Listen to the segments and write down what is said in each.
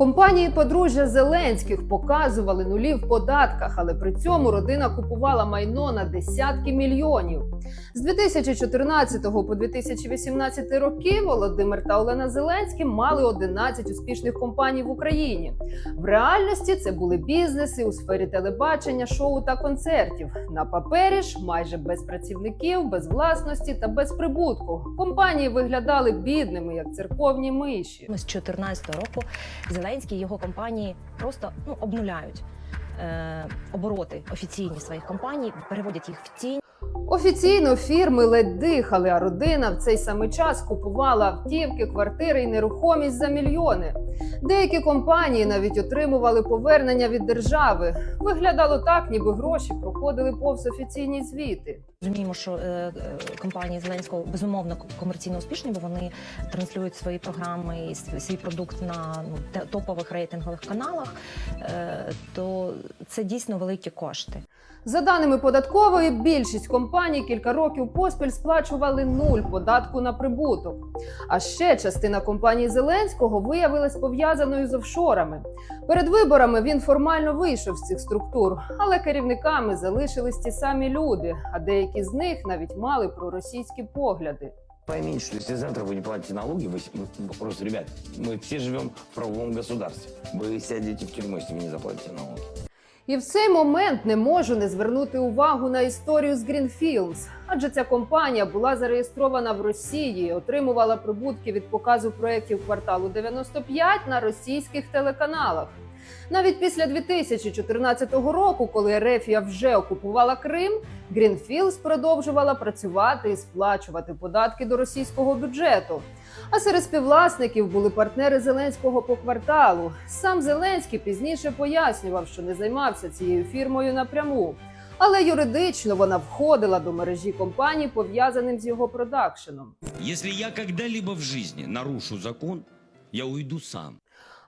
Компанії подружжя Зеленських показували нулі в податках, але при цьому родина купувала майно на десятки мільйонів. З 2014 по 2018 роки Володимир та Олена Зеленські мали 11 успішних компаній в Україні. В реальності це були бізнеси у сфері телебачення, шоу та концертів. На папері ж майже без працівників, без власності та без прибутку. Компанії виглядали бідними, як церковні миші. З 2014 року Зеленський і його компанії просто ну, обнуляють е, обороти офіційні своїх компаній, переводять їх в тінь. Офіційно фірми ледь дихали, а родина в цей самий час купувала автівки, квартири і нерухомість за мільйони. Деякі компанії навіть отримували повернення від держави. Виглядало так, ніби гроші проходили повз офіційні звіти. Розуміємо, що е, е, компанії Зеленського безумовно комерційно успішні, бо вони транслюють свої програми і свій продукт на ну, топових рейтингових каналах. Е, то це дійсно великі кошти. За даними податкової, більшість компаній кілька років поспіль сплачували нуль податку на прибуток. А ще частина компаній Зеленського виявилась пов'язаною з офшорами. Перед виборами він формально вийшов з цих структур, але керівниками залишились ті самі люди, а деякі з них навіть мали проросійські погляди. Поймите, что если завтра вы не платите налоги, вы, с- ну, просто, ребят, мы все живем в правовом государстве. Вы сядете в тюрьму, если вы не заплатите налоги. І в цей момент не можу не звернути увагу на історію з Greenfields, адже ця компанія була зареєстрована в Росії отримувала прибутки від показу проєктів кварталу 95 на російських телеканалах. Навіть після 2014 року, коли Ерефія вже окупувала Крим, Greenfields продовжувала працювати і сплачувати податки до російського бюджету. А серед співвласників були партнери Зеленського по кварталу. Сам Зеленський пізніше пояснював, що не займався цією фірмою напряму. Але юридично вона входила до мережі компаній, пов'язаним з його продакшеном. Если я когда-либо в жизни нарушу закон, я уйду сам.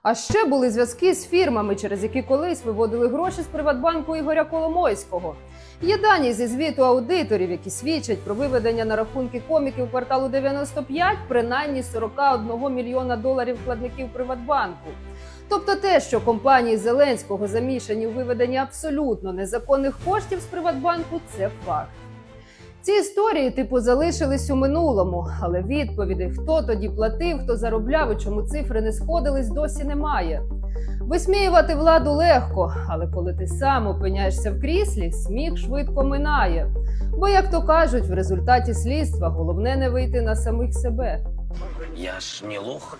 А ще були зв'язки з фірмами, через які колись виводили гроші з Приватбанку Ігоря Коломойського. Є дані зі звіту аудиторів, які свідчать про виведення на рахунки коміків кварталу 95 принаймні 41 мільйона доларів вкладників Приватбанку. Тобто те, що компанії Зеленського замішані у виведенні абсолютно незаконних коштів з Приватбанку, це факт. Ці історії, типу, залишились у минулому, але відповідей, хто тоді платив, хто заробляв і чому цифри не сходились, досі немає. Висміювати владу легко, але коли ти сам опиняєшся в кріслі, сміх швидко минає. Бо, як то кажуть, в результаті слідства головне не вийти на самих себе. Я ж не лох.